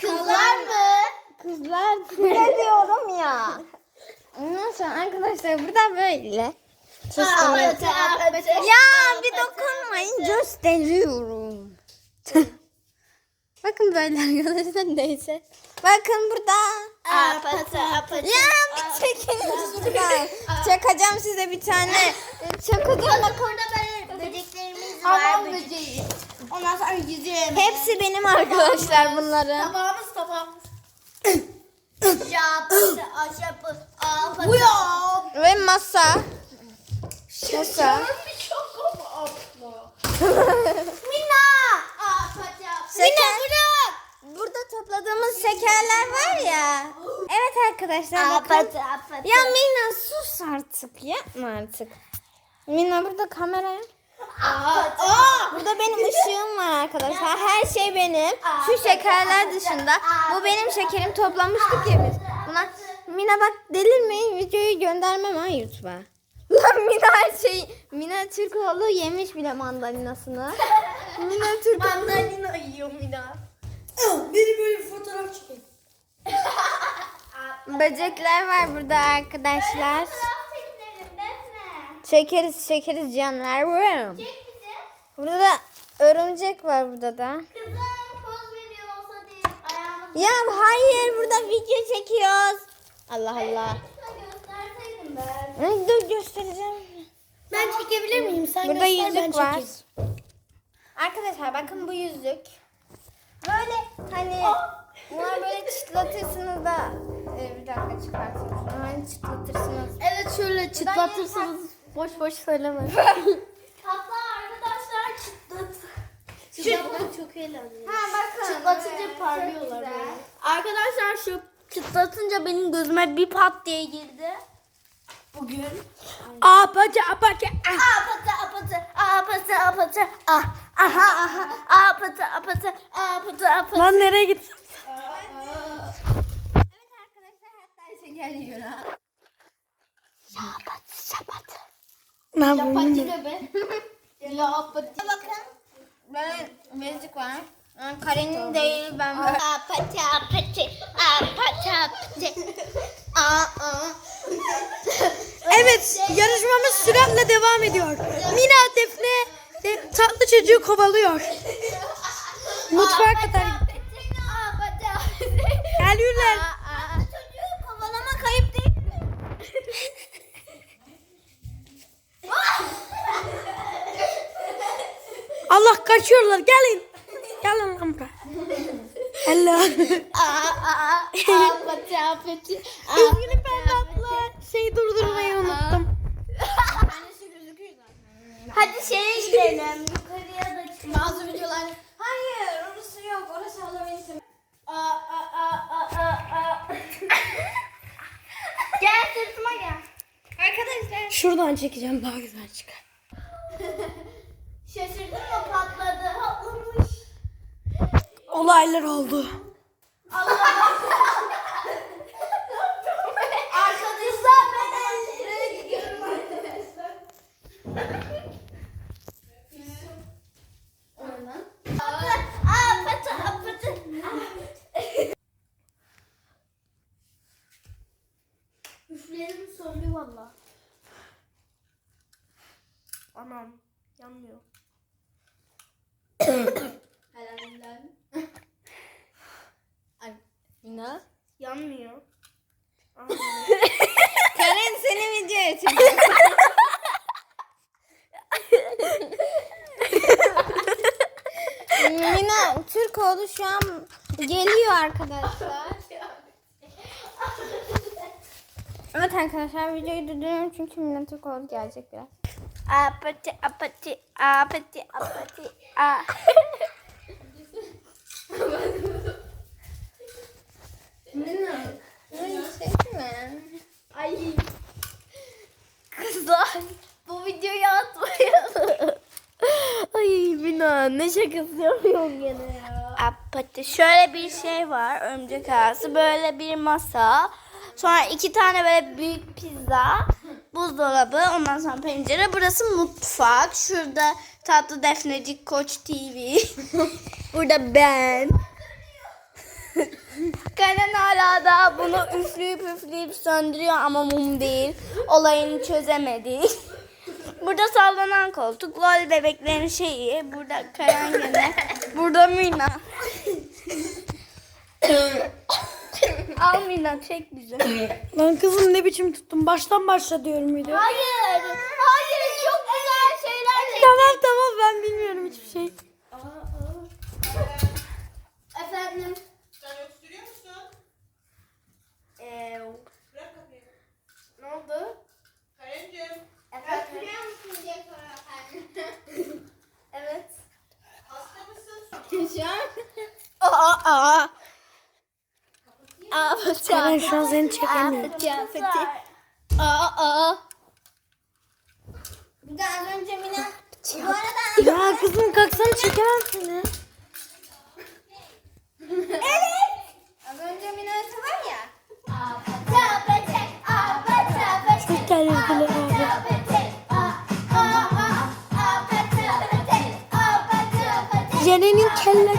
Kızlar mı? Kızlar ne diyorum ya. Ondan sonra arkadaşlar burada böyle. Ya bir dokunmayın gösteriyorum. Bakın böyle arkadaşlar neyse. Bakın burada. Ya bir çekin şuradan. Çakacağım size bir tane. Çakacağım. Bak orada böyle böceklerimiz var. Hamam böceği. Ondan sonra yüzüğüm. Hepsi benim arkadaşlar bunların. Tabağımız tabağımız. Yapısı aşapı apatı. Bu ya. Ve masa. Masa. Mina. Apatı. Şeker. Burada topladığımız şekerler var ya. Evet arkadaşlar bakın. Apatı apatı. Ya Mina sus artık yapma artık. Mina burada Burada benim ışığım var arkadaşlar. Her şey benim. Şu şekerler dışında. Bu benim şekerim toplamıştık ya biz. Buna Mina bak delirmeyin videoyu göndermem ha YouTube'a. Lan Mina her şey Mina Türkoğlu yemiş bile mandalinasını. Mina Türkoğlu. Mandalina yiyor Mina. Biri böyle fotoğraf çekin. Böcekler var burada arkadaşlar. Çekeriz çekeriz canlar. Çek bizi. Burada da örümcek var burada da. Kızım poz veriyor olsa değil. Ayağımı Ya hayır burada video çekiyoruz. Allah Allah. gösterseydim ben. Dur göstereceğim. Ben çekebilir miyim? Sen Burada göster, ben yüzük var. çekeyim. Arkadaşlar bakın bu yüzük. Böyle hani buna böyle çıtlatırsınız da e, bir dakika çıkartırsınız. Hani çıtlatırsınız. Evet şöyle çıtlatırsınız. Boş boş söyleme. Hatta arkadaşlar çıtlat. Çıtlatmak çok eğlenceli. Ha bakın. Çıtlatınca parlıyorlar böyle. Arkadaşlar şu çıtlatınca benim gözüme bir pat diye girdi. Bugün. Apaca apaca. Apatı apatı apatı apatı ah aha aha apatı apatı apatı apatı. Lan nereye gittin? Evet arkadaşlar hatta şeker yiyor ha. Şapat şapat. Ne yapayım? Be. Ya apatı. Bakın böyle bilezik var. Ha, Karenin değil ben böyle. Apatı apatı apatı apatı. Aa aa. Evet yarışmamız süratle devam ediyor. Mina Defne de, tatlı çocuğu kovalıyor. Mutfağa kadar Apatı apatı. geliyorlar. Kaçıyorlar gelin. Gelin lan buraya. Hello. Üzgünüm ben tatlı şey durdurmayı unuttum. Hadi şeye gidelim. Yukarıya da çıkalım. Bazı videolar. Hayır orası yok. Orası Halloween. Aa, aa, aa, aa, aa. gel sırtıma gel. Arkadaşlar. Şuradan çekeceğim daha güzel çıkar. Şaşırdın mı. Olaylar oldu. Arkadaşlar ben ellere gidiyorum arkadaşlar. Üflerim söndü valla. Anam yanmıyor. Helal Mina. Yanmıyor. Karen seni videoya çekiyor. Mina Türkoğlu şu an geliyor arkadaşlar. Evet arkadaşlar videoyu durduruyorum çünkü Mina Türkoğlu gelecek biraz. Apati apati apati apati a. Mina çekme. Ay. Kızlar bu videoyu atmayalım. Ay Mina ne şakası yapıyorsun gene ya. Apati şöyle bir şey var örümcek ağası böyle bir masa. Sonra iki tane böyle büyük pizza. Buzdolabı ondan sonra pencere. Burası mutfak. Şurada tatlı defnecik koç TV. Burada ben. Karan hala da bunu üfleyip üfleyip söndürüyor ama mum değil. Olayını çözemedi. Burada sallanan koltuk, lol bebeklerin şeyi. Burada Karan gene. Burada Mina. Al Mina çek bizi. Lan kızım ne biçim tuttum. Baştan başla diyorum video. Hayır. Hayır çok güzel şeyler Tamam tamam ben bilmiyorum hiçbir şey. Efendim. Sen öksürüyor musun? Ee, Bırak kapıyı. ne oldu? Karencim. Öpürüyor musun diye soruyor Evet. Hasta mısın? Şu an. Aa aa. Aa Karen şu an seni çekemiyor. Kıyafeti. Aa aa. Bir de az önce Mina. Bu arada Ya kızım kalksana çekemem seni. Evet. Ceren'in kelle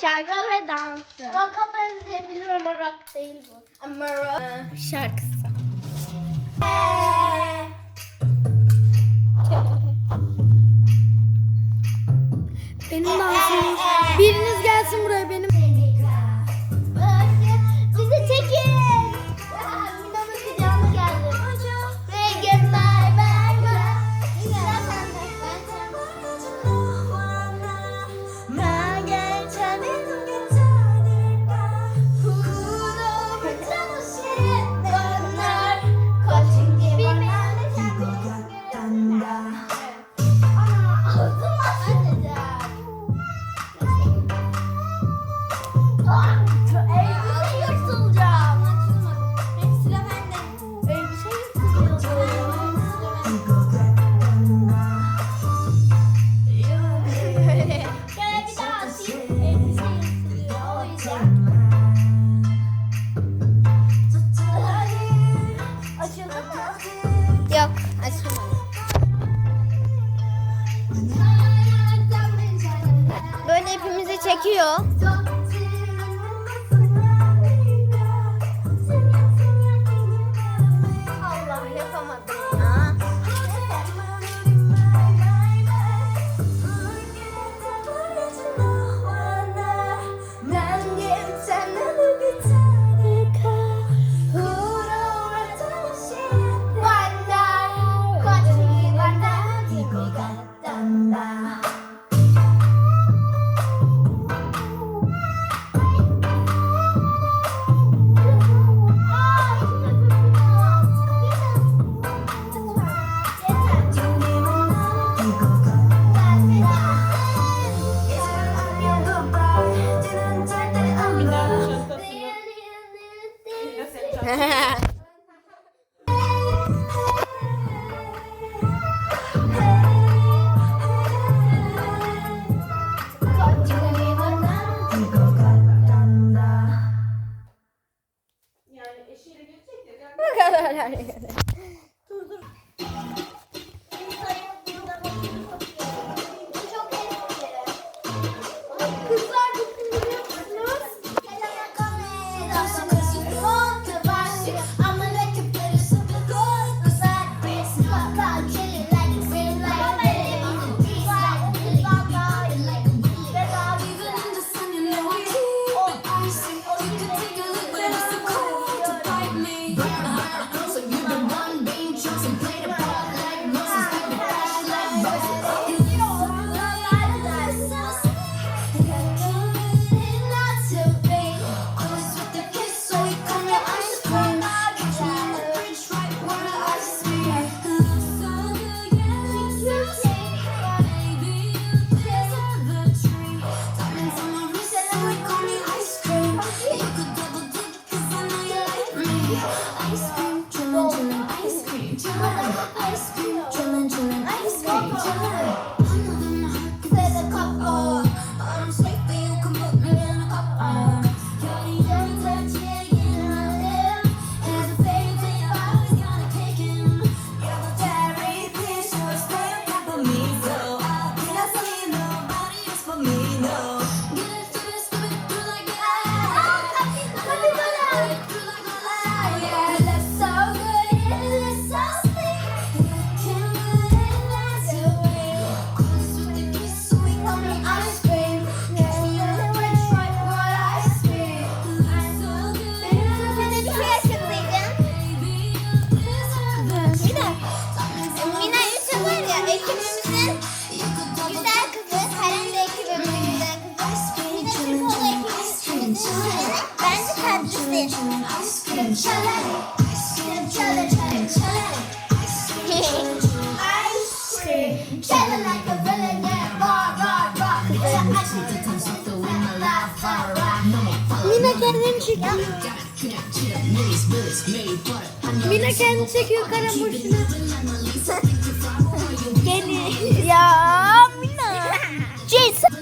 şarkı ve dansı. Rock'a benzeyebilir ama rock değil bu. Ama rock. Şarkısı. يعني Ekibimizin güzel kızı, Kalem'de ekibimizin güzel kızı. Bir de Çikola ekibimizin güzel kızı. Bence kendisi. Çalar, çalar, çalar, çalar. Mina kendini çekiyor. Mina kendini çekiyor. alam na. Jason!